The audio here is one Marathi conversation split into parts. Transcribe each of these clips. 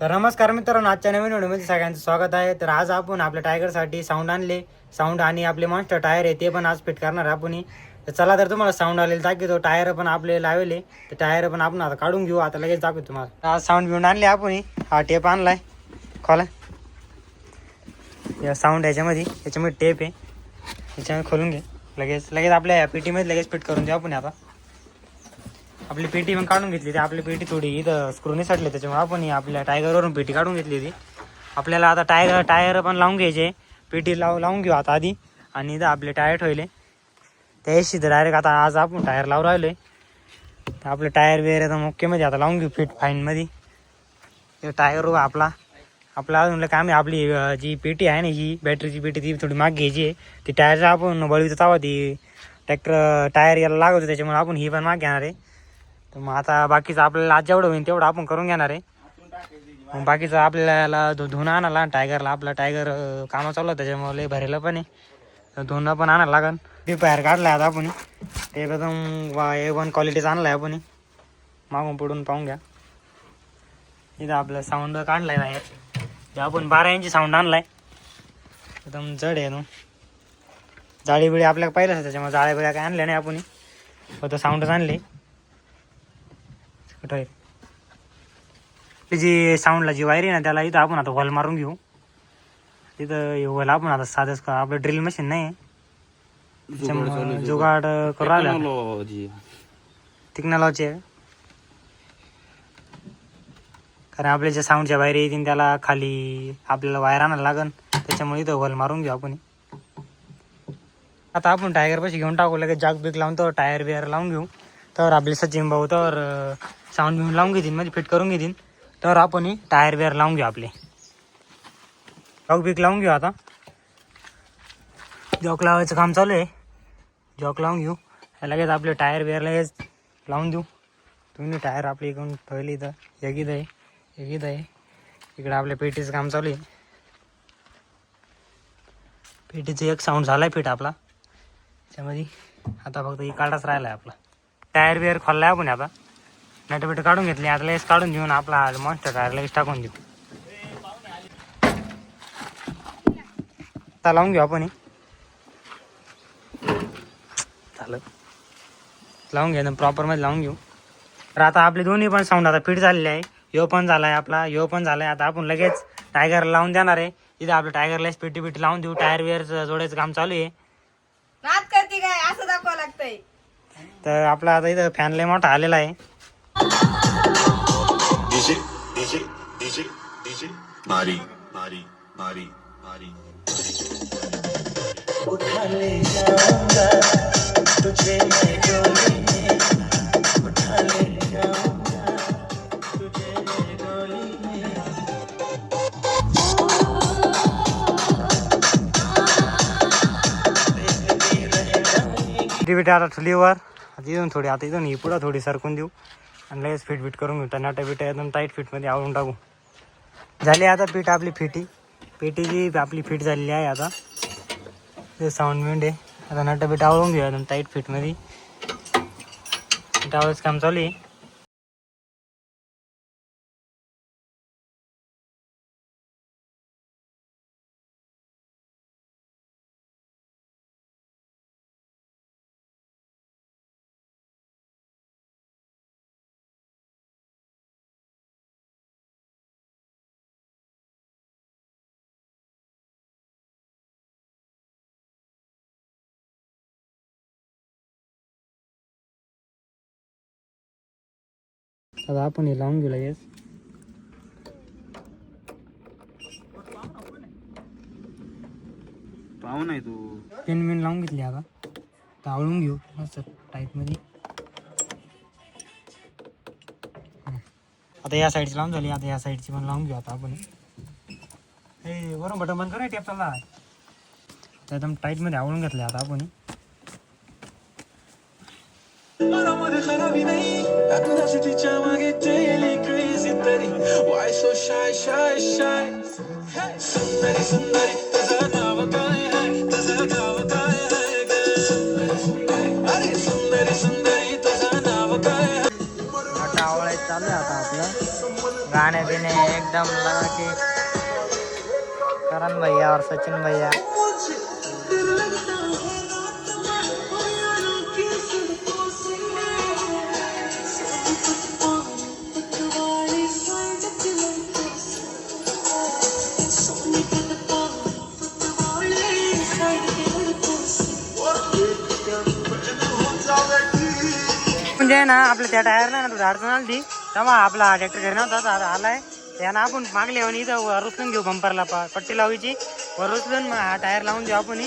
तर नमस्कार मित्रांनो आजच्या नवीन व्हिडिओमध्ये सगळ्यांचं स्वागत आहे. तर आज आपण आपल्या टायगरसाठी साऊंड आणले. साऊंड आणि आपले मॉन्स्टर टायर आहे ते पण आज फिट करणार आपण. तर चला तर तुम्हाला साऊंड आलेलं दाखवतो. टायर पण आपले लावले. तर टायर पण आपण आता काढून घेऊ. आता लगेच दाखवतो तुम्हाला. आज साऊंड घेऊन आणले आपण. हा टेप आणलाय. खोला. या साऊंड याच्यामध्ये याच्यामध्ये टेप आहे. याच्यामध्ये खोलून घे. लगेच लगेच आपल्या या पेटीमध्ये लगेच फिट करून देऊ आपण आता. आपली पेटी पण काढून घेतली ती आपली पेटी थोडी इथं स्क्रूने सटली त्याच्यामुळे आपण आपल्या टायगरवरून पेटी काढून घेतली होती. आपल्याला आता टायगर टायर पण लावून घ्यायचे. पेटी लाव लावून घेऊ आता आधी. आणि इथं आपले टायर ठेवले. त्याशी तर डायरेक्ट आता आज आपण टायर लावून राहिलोय. तर आपले टायर वगैरे आता मुख्यमध्ये आता लावून घेऊ फिट फाईनमध्ये टायर आपला. आपला अजून काम आहे. आपली जी पेटी आहे ना ही बॅटरीची पेटी ती थोडी माग घ्यायची आहे. ती टायरचा आपण बळीचं तावा ती ट्रॅक्टर टायर याला लागवतो त्याच्यामुळे आपण ही पण माग घेणार आहे. तर मग आता बाकीचं आपल्याला आज जेवढं होईल तेवढं आपण करून घेणार आहे. मग बाकीचं आपल्याला धु धुणं आणायला टायगरला आपला टायगर कामा कामं चालू आहे त्याच्यामुळे लय पण आहे. धुणं पण आणायला लागन. ते बाहेर काढला आता आपण. ते एकदम वा ए वन क्वालिटीचं आणलं आहे आपण. मागून पुढून पाहून घ्या. इथं आपलं साऊंड काढलाय बाहेर. ते आपण बारा इंची साऊंड आणलाय. एकदम जड आहे तो जाळी बिळी आपल्याला पाहिलंच त्याच्यामुळे जाळ्या बिळ्या काय आणल्या नाही आपण. फक्त साऊंडच आणले. आहे ती जी साऊंडला जी वायर आहे ना त्याला इथं आपण आता हॉल मारून घेऊ. तिथं हॉल आपण आता साधंच का आपलं ड्रिल मशीन नाही त्याच्यामुळं जुगाड करू राहिला. टेक्नॉलॉजी आहे. कारण आपल्या ज्या साऊंडच्या बाहेर येतील त्याला खाली आपल्याला वायर आणायला लागन. त्याच्यामुळे इथं हॉल मारून घेऊ आपण. आता आपण टायर पाशी घेऊन टाकू. लगेच जाग बिग लावून तर टायर बियर लावून घेऊ. तर आपले सचिन भाऊ तर साऊंड बिऊन लावून घेतील म्हणजे फिट करून घेतील. तर आपण टायर बियर लावून घेऊ आपले. जॉक बिग लावून घेऊ आता. जॉक लावायचं काम चालू आहे. जॉक लावून घेऊ. लगेच आपले टायर बियर लगेच लावून देऊ. तुम्ही टायर आपली इकडून ठेवले इथं. एक इथं आहे. एक इथं आहे. इकडं आपल्या पेटीचं काम चालू आहे. पेटीचं एक साऊंड झाला आहे पीठ आपला. त्यामध्ये आता फक्त ही काढाच राहिला आहे आपला. टायर बियर आहे आपण आता. नट बिट काढून घेतली. आता लगेच काढून देऊन आपला हा मॉन्स्टर टायर लगेच टाकून देऊ. आता लावून घेऊ आपण हे. झालं. लावून घ्या प्रॉपरमध्ये लावून घेऊ. तर आता आपले दोन्ही पण साऊंड आता फिट झालेले आहे. यो पण झालाय आपला यो पण झालाय. आता आपण लगेच टायगरला लावून देणार आहे. इथे आपल्या टायगरला पेटी पेटी लावून देऊ. टायर बिअर जोडायचं काम चालू आहे. नाद करते काय? असं दाखवावं लागतंय. तर आपला आता इथं फॅन लय मोठा आलेला आहे. Mari, Mari, Mari, Mari. बिटी आता ठुलीवर आता इथून थोडी आता इथून ही पुढं थोडी सरकून देऊ. आणि लगेच फिट फिट करून घेऊ. टनाटा बिटा एकदम टाईट फिटमध्ये आवडून टाकू. झाली आता पीठ आपली फिटी. पेटी जी आपली फिट झालेली आहे आता. ते साऊंड विंड आहे आता नटपीठ बिट आवळून घेऊ टाईट फिटमध्ये टावळच काम चालू आहे. आता आपण हे लावून घेऊ लगेच. पाहू नाही तू. पेन बिन लावून घेतली आता. आवळून घेऊ. मस्त टाईटमध्ये हं. आता या साईडची लावून झाली. आता या साईडची पण लावून घेऊ आता आपण. हे वरून बटन बंद करूया टेप चालला. आता एकदम टाईटमध्ये आवळून घेतले आता आपण. नाही Audacity मागे daily crazy तरी Why so shy shy shy? Hey, सुंदरी सुंदरी तुझं नाव काय आहे तुझं नाव काय आहे ग अरे सुंदरी सुंदरी तुझं नाव काय आहे आता आवळायचं चालू आहे आता आपलं खाने पीने एकदम लगा कि करण भैया और सचिन भैया. म्हणजे ना आपल्या त्या टायरला ना थोडी अडचण आली तेव्हा आपला ट्रॅक्टर घरी नव्हता तर आता आलाय. त्यानं आपण मागले आणि इथं वर घेऊ बंपरला प- पट्टी लावायची. वर उचलून मग हा टायर लावून घेऊ आपण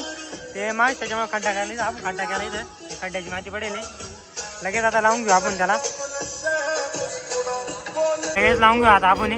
ते माग त्याच्यामुळे खड्डा करायला आपण खड्डा केला इथं. खड्ड्याची माती पडेल लगेच आता लावून घेऊ आपण त्याला. लगेच लावून घेऊ आता आपण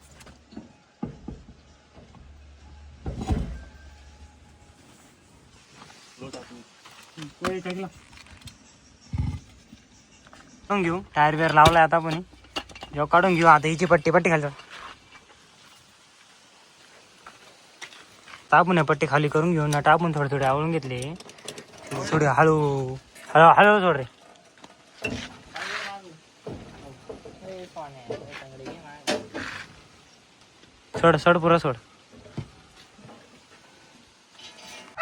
मुंगवायचं काढून घेऊ. टायर बिअर लावलाय आता आपण जेव्हा काढून घेऊ. आता हिची पट्टी पट्टी खाली तापून आहे पट्टी खाली करून घेऊ. ना टापून थोडे थोडे आवळून घेतले. थोडे हळू हळू हळू सोड रे. सोड सोड पुरा सोड.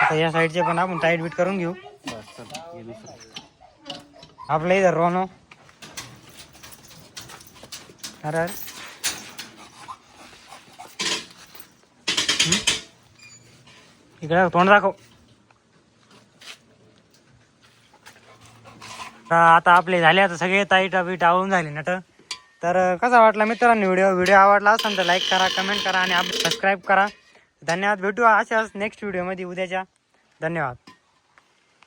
आता या साईडचे पण आपण टाईट बीट करून घेऊ. आपल्या इथं रोनो अरे इकडे तोंड दाखव तर आता आपले झाले आता सगळे ताईटा बीट आवडून झाले नट. तर कसा वाटला मित्रांनो व्हिडिओ? व्हिडिओ आवडला असेल तर लाईक करा कमेंट करा आणि आप सबस्क्राईब करा. धन्यवाद. भेटू अशाच नेक्स्ट व्हिडिओमध्ये उद्याच्या. धन्यवाद.